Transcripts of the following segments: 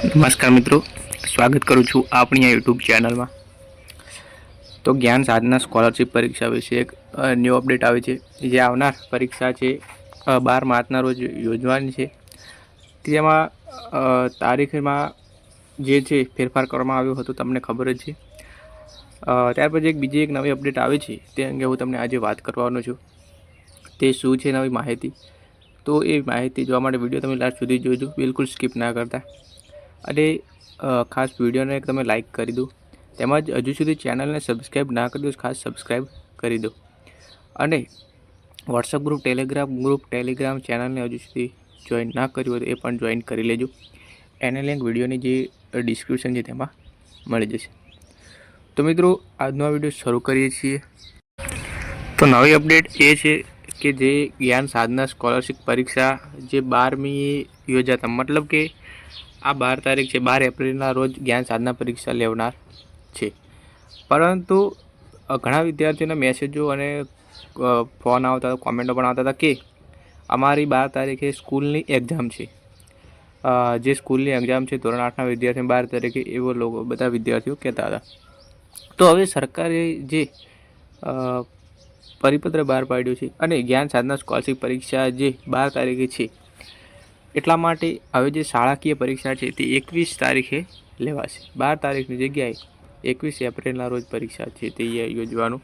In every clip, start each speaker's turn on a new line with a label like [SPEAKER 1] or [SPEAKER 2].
[SPEAKER 1] નમસ્કાર મિત્રો, સ્વાગત કરું છું આપણી આ યુટ્યુબ ચેનલમાં. તો જ્ઞાન સાધના સ્કોલરશિપ પરીક્ષા વિશે એક ન્યૂ અપડેટ આવે છે. જે આવનાર પરીક્ષા છે બાર માર્ચના રોજ યોજવાની છે. તેમાં તારીખમાં જે છે ફેરફાર કરવામાં આવ્યો હતો તમને ખબર જ છે. ત્યાર પછી એક બીજી એક નવી અપડેટ આવે છે, તે અંગે હું તમને આજે વાત કરવાનો છું. તે શું છે નવી માહિતી? તો એ માહિતી જોવા માટે વીડિયો તમે લાસ્ટ સુધી જોજો, બિલકુલ સ્કીપ ના કરતા. અને ખાસ વિડીયોને તમે લાઇક કરી દો. તેમજ હજુ સુધી ચેનલને સબસ્ક્રાઈબ ના કરી દો, ખાસ સબસ્ક્રાઈબ કરી દો. અને WhatsApp group Telegram group Telegram ચેનલને હજુ સુધી જોઈન ના કર્યું હોય તો એ પણ જોઈન કરી લેજો. એને લિંક વિડીયોની જે ડિસ્ક્રિપ્શન છે તેમાં મળી જશે. તો મિત્રો, આજનો આ વીડિયો શરૂ કરીએ છીએ. તો નવી અપડેટ એ છે કે જે જ્ઞાન સાધના સ્કોલરશિપ પરીક્ષા જે બારમી યોજાતા, મતલબ કે આ બાર તારીખ છે. બાર એપ્રિલના રોજ જ્ઞાન સાધના પરીક્ષા લેવનાર છે. પરંતુ ઘણા વિદ્યાર્થીઓના મેસેજો અને ફોન આવતા હતા કોમેન્ટો પણ આવતા હતા કે અમારી બાર તારીખે સ્કૂલની એક્ઝામ છે. જે સ્કૂલની એક્ઝામ છે, ધોરણ આઠના વિદ્યાર્થી બાર તારીખે એવો લોકો, બધા વિદ્યાર્થીઓ કહેતા હતા. તો હવે સરકારે જે પરિપત્ર બહાર પાડ્યું છે અને જ્ઞાન સાધના સ્કોલરશિપ પરીક્ષા જે બાર તારીખે છે એટલા માટે હવે જે શાળાકીય પરીક્ષા છે તે એકવીસ તારીખે લેવાશે. બાર તારીખની જગ્યાએ એકવીસ એપ્રિલના રોજ પરીક્ષા છે તે યોજવાનું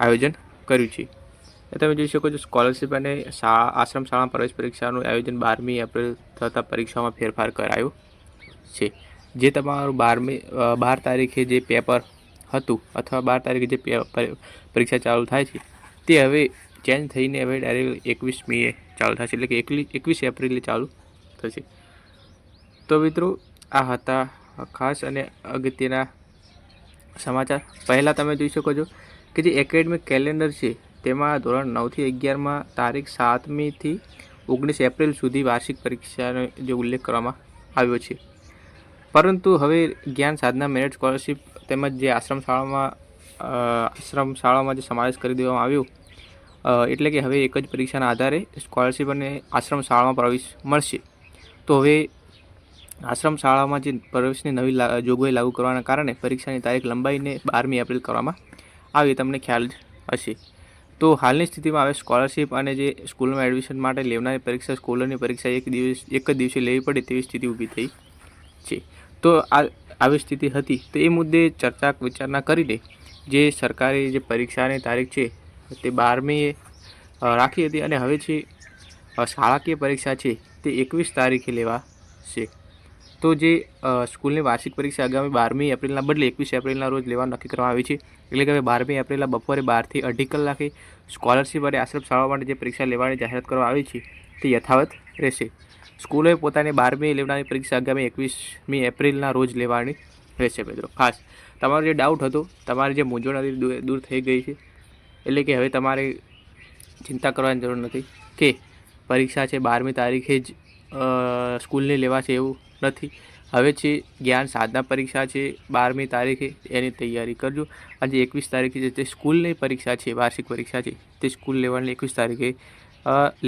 [SPEAKER 1] આયોજન કર્યું છે. તમે જોઈ શકો છો, સ્કોલરશિપ અને શાળા, આશ્રમ શાળા પ્રવેશ પરીક્ષાનું આયોજન બારમી એપ્રિલ થતાં પરીક્ષામાં ફેરફાર કરાયો છે. જે તમારું બારમી બાર તારીખે જે પેપર હતું અથવા બાર તારીખે જે પરીક્ષા ચાલુ થાય છે, તે હવે ચેન્જ થઈને હવે ડાયરેક્ટ એકવીસમીએ ચાલુ થશે, એટલે કે એકવીસ એપ્રિલે ચાલુ થશે. તો મિત્રો, આ હતા ખાસ અને અગત્યના સમાચાર. પહેલાં તમે જોઈ શકો છો કે જે એકેડમિક કેલેન્ડર છે, તેમાં ધોરણ નવથી અગિયારમાં તારીખ સાતમીથી ઓગણીસ એપ્રિલ સુધી વાર્ષિક પરીક્ષાનો જે ઉલ્લેખ કરવામાં આવ્યો છે. પરંતુ હવે જ્ઞાન સાધના મેરિટ સ્કોલરશિપ તેમજ જે આશ્રમ શાળામાં આશ્રમ શાળામાં જે સમાવેશ કરી દેવામાં આવ્યો એટલે કે હવે એક જ પરીક્ષાના આધારે સ્કોલરશિપ અને આશ્રમ શાળામાં પ્રવેશ મળશે. તો હવે આશ્રમ શાળામાં જે પ્રવેશની નવી જોગવાઈ લાગુ કરવાના કારણે પરીક્ષાની તારીખ લંબાઈને બારમી એપ્રિલ કરવામાં આવી. તમને ખ્યાલ હશે. તો હાલની સ્થિતિમાં હવે સ્કોલરશિપ અને જે સ્કૂલમાં એડમિશન માટે લેવનારી પરીક્ષા, સ્કૂલોની પરીક્ષા એક દિવસ, એક જ દિવસે લેવી પડે તેવી સ્થિતિ ઊભી થઈ છે. તો આ, આવી સ્થિતિ હતી. તો એ મુદ્દે ચર્ચા વિચારણા કરીને જે સરકારી જે પરીક્ષાની તારીખ છે તે બારમીએ રાખી હતી અને હવે છે શાળાકીય પરીક્ષા છે તે એકવીસ તારીખે લેવા છે. તો જે સ્કૂલની વાર્ષિક પરીક્ષા આગામી બારમી એપ્રિલના બદલે એકવીસ એપ્રિલના રોજ લેવાનું નક્કી કરવામાં આવી છે. એટલે કે હવે બારમી એપ્રિલના બપોરે બારથી અઢી કલાકે સ્કોલરશિપ અને આશ્રમ શાળાઓ માટે જે પરીક્ષા લેવાની જાહેરાત કરવામાં આવી છે તે યથાવત રહેશે. સ્કૂલોએ પોતાની બારમી લેવનારી પરીક્ષા આગામી એકવીસમી એપ્રિલના રોજ લેવાની રહેશે મિત્રો. ખાસ. તમારો જે ડાઉટ હતો, તમારી જે મૂંઝવણ હતી દૂર થઈ ગઈ છે. એટલે કે હવે તમારે ચિંતા કરવાની જરૂર નથી કે પરીક્ષા છે, બારમી તારીખે જ સ્કૂલની લેવાશે એવું નથી. હવે છે જ્ઞાન સાધના પરીક્ષા છે, બારમી તારીખે એની તૈયારી કરજો. આજે એકવીસ તારીખે છે તે સ્કૂલની પરીક્ષા છે, વાર્ષિક પરીક્ષા છે, તે સ્કૂલ લેવાની એકવીસ તારીખે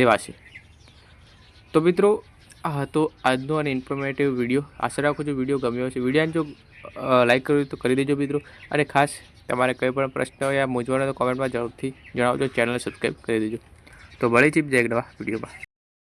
[SPEAKER 1] લેવાશે. તો મિત્રો, આ હતો આજનો અને ઇન્ફોર્મેટિવ વીડિયો આશા રાખું છું વીડિયો ગમ્યો હશે. વિડીયોને જો લાઈક કર્યું તો કરી દેજો મિત્રો. અને ખાસ તમારે કંઈ પણ પ્રશ્ન યા મૂંઝવણ તો કોમેન્ટમાં જરૂરથી જણાવજો. ચેનલ સબસ્ક્રાઈબ કરી દેજો. તો મળી ચીપ જાય નવા વિડીયોમાં